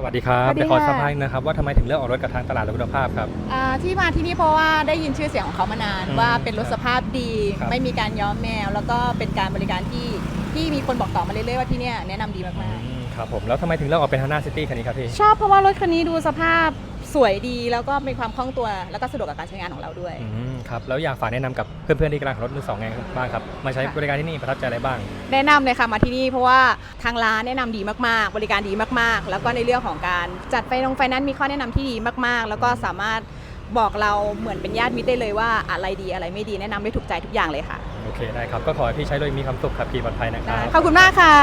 สวัสดีครับสวัสดีเดี๋ยวขอค่ะ สัมภาษณ์นะครับว่าทำไมถึงเลือกออกรถกับทางตลาดรถคุณภาพครับ อ่าที่มาที่นี่เพราะว่าได้ยินชื่อเสียงของเขามานานอืมว่าเป็นรถสภาพดี ครับไม่มีการย้อมแมว แล้วก็เป็นการบริการที่ที่มีคนบอกต่อมาเรื่อยๆว่าที่เนี่ยแนะนำดีมากอืมครับผมแล้วทำไมถึงเลือกออกเป็นฮาน่าซิตี้คันนี้ครับพี่ ๆ ชอบเพราะว่ารถคันนี้ดูสภาพ สวยดีแล้วก็มีความคล่องตัว แล้วก็สะดวกกับการใช้งานของเราด้วย อืมครับแล้วอยากฝากแนะนำกับเพื่อนๆที่กำลังขับรถมือสองไงบ้างครับมาใช้ค่ะบริการที่นี่ประทับใจอะไรบ้าง แนะนำเลยค่ะมาที่นี่เพราะว่าทางร้านแนะนำดีมากๆ บริการดีมากๆ แล้วก็ในเรื่องของการจัดไฟนงไฟนั้นมีข้อแนะนำที่ดีมากๆ แล้วก็สามารถบอกเราเหมือนเป็นญาติมิตรได้เลยว่าอะไรดีอะไรไม่ดีแนะนำได้ถูกใจทุกอย่างเลยค่ะโอเคได้ครับก็ขอให้พี่ใช้รถมีความสุขครับขี่ปลอดภัยนะครัได้บขอบคุณมากค่ะ